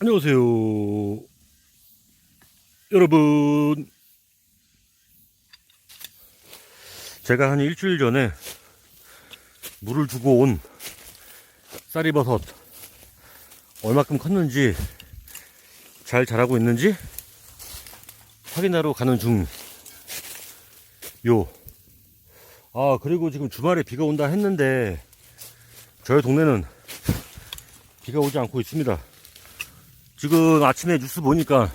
안녕하세요. 여러분. 제가 한 일주일 전에 물을 주고 온 쌀이버섯 얼마큼 컸는지 잘 자라고 있는지 확인하러 가는 중. 요. 아, 그리고 지금 주말에 비가 온다 했는데 저희 동네는 비가 오지 않고 있습니다. 지금 아침에 뉴스 보니까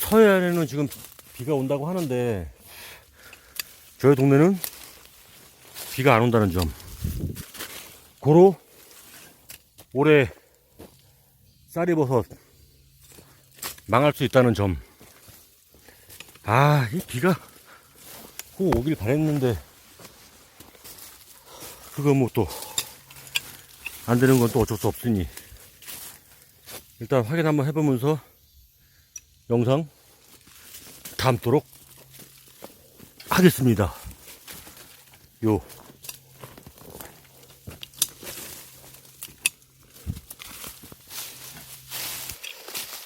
서해안에는 지금 비가 온다고 하는데 저희 동네는 비가 안 온다는 점. 고로 올해 쌀이버섯 망할 수 있다는 점. 아, 이 비가 꼭 오길 바랬는데 그거 뭐 또 안 되는 건 또 어쩔 수 없으니 일단 확인 한번 해보면서 영상 담도록 하겠습니다. 요.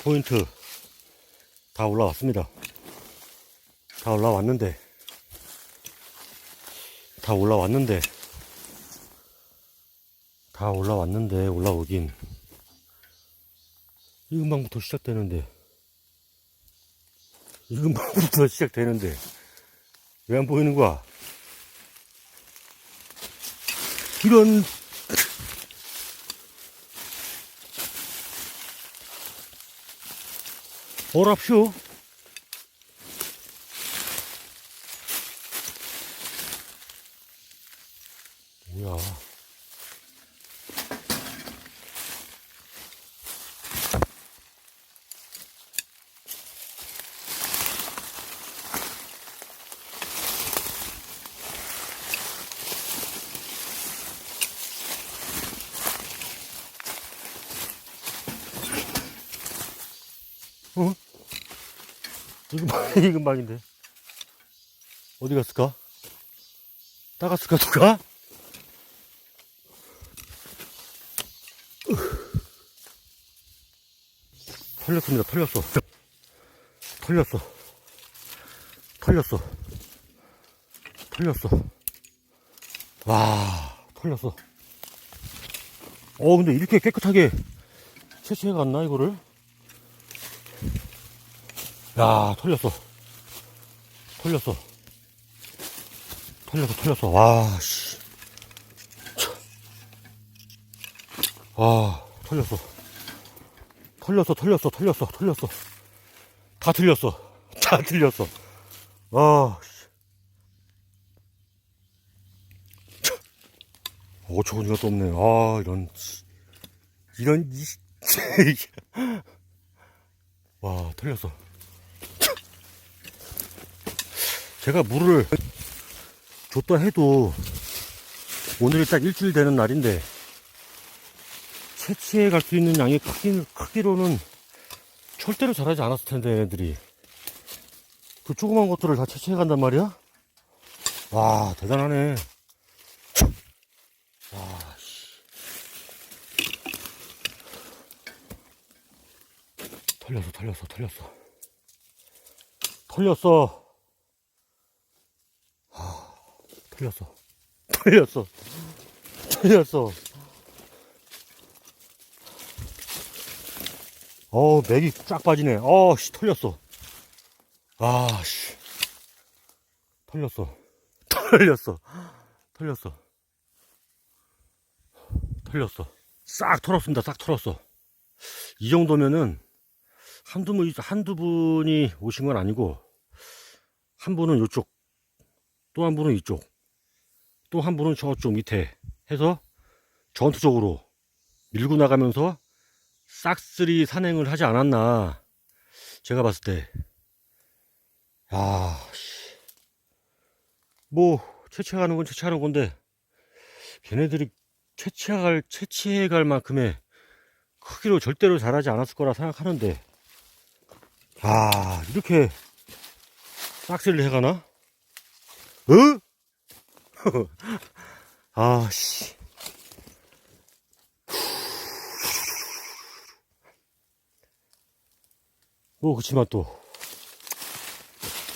포인트 다 올라왔습니다. 다 올라왔는데, 다 올라왔는데, 다 올라왔는데, 올라오긴. 이 음방부터 시작되는데. 이 음방부터 시작되는데. 왜 안 보이는 거야? 이런. 어랍쇼 뭐야 어? 이금 이금방인데 어디 갔을까? 따갔을까 누가? 털렸습니다. 털렸어. 털렸어. 털렸어. 털렸어. 와, 털렸어. 어, 근데 이렇게 깨끗하게 채취해 갔나, 이거를? 야, 털렸어. 털렸어. 털렸어, 털렸어. 와, 씨. 참. 와, 털렸어. 털렸어, 털렸어, 털렸어, 털렸어. 다 틀렸어. 다 틀렸어. 아, 씨. 참. 어처구니가 또 없네. 아, 이런, 씨. 이런, 이, 와, 틀렸어. 제가 물을 줬다 해도 오늘이 딱 일주일 되는 날인데 채취해 갈 수 있는 양의 크기, 크기로는 절대로 자라지 않았을 텐데 얘네들이 그 조그만 것들을 다 채취해 간단 말이야? 와 대단하네 와 씨. 털렸어 털렸어 털렸어 털렸어 털렸어. 털렸어. 털렸어. 어우, 맥이 쫙 빠지네. 어, 씨, 털렸어. 아, 씨. 털렸어. 털렸어. 털렸어. 털렸어. 싹 털었습니다. 싹 털었어. 이 정도면은 한두 분, 한두 분이 오신 건 아니고, 한 분은 이쪽, 또 한 분은 이쪽, 또 한 분은 저쪽 밑에 해서 전투적으로 밀고 나가면서 싹쓸이 산행을 하지 않았나 제가 봤을 때 야, 씨. 뭐 채취하는 건 채취하는 건데 걔네들이 채취할 채취해 갈 만큼의 크기로 절대로 자라지 않았을 거라 생각하는데 아 이렇게 싹쓸이를 해가나? 어? 아, 씨. 뭐 그렇지만 또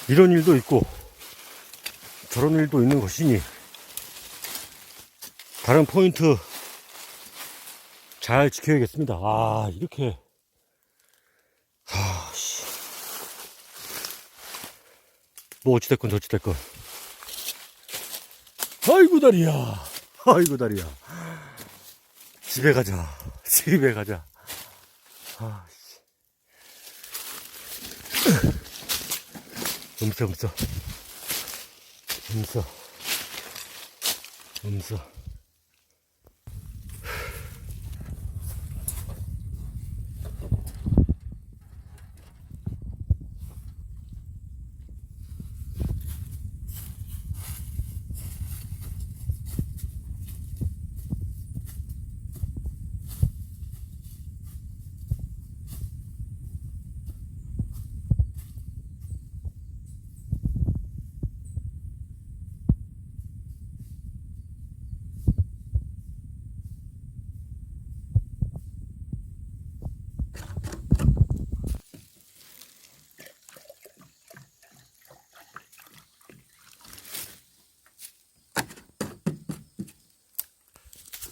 이런 일도 있고 저런 일도 있는 것이니 다른 포인트 잘 지켜야겠습니다. 아 이렇게 아씨 뭐 어찌됐건 저찌됐건 아이고 다리야. 아이고 다리야. 집에 가자. 집에 가자. 아 씨. 음서 음서 음서 음서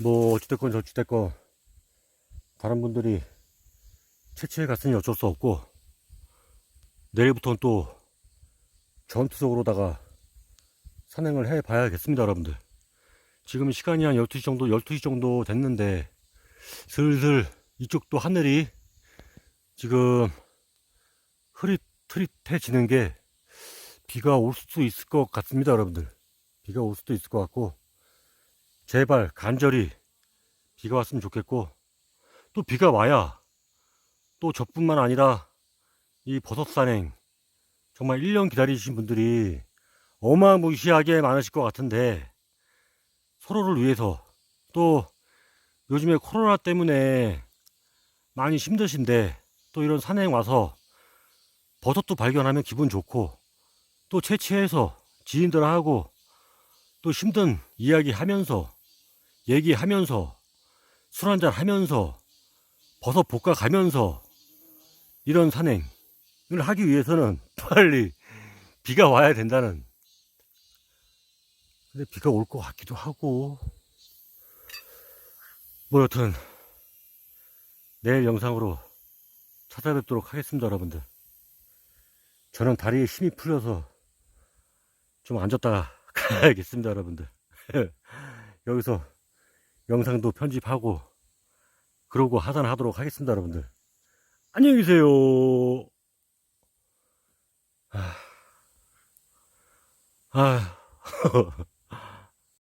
뭐 어찌됐건 저찌됐건 다른 분들이 채취해 갔으니 어쩔 수 없고 내일부터는 또 전투적으로다가 산행을 해 봐야겠습니다 여러분들. 지금 시간이 한 12시 정도 12시 정도 됐는데 슬슬 이쪽도 하늘이 지금 흐릿 흐릿해지는 게 비가 올 수도 있을 것 같습니다 여러분들. 비가 올 수도 있을 것 같고 제발 간절히 비가 왔으면 좋겠고 또 비가 와야 또 저뿐만 아니라 이 버섯 산행 정말 1년 기다리신 분들이 어마무시하게 많으실 것 같은데 서로를 위해서 또 요즘에 코로나 때문에 많이 힘드신데 또 이런 산행 와서 버섯도 발견하면 기분 좋고 또 채취해서 지인들하고 또 힘든 이야기 하면서 얘기하면서 술 한잔 하면서 버섯 볶아 가면서 이런 산행을 하기 위해서는 빨리 비가 와야 된다는. 근데 비가 올 것 같기도 하고. 뭐 여튼 내일 영상으로 찾아뵙도록 하겠습니다 여러분들. 저는 다리에 힘이 풀려서 좀 앉았다가 가야겠습니다 여러분들. 여기서 영상도 편집하고 그러고 하산하도록 하겠습니다 여러분들. 안녕히 계세요. 아, 아.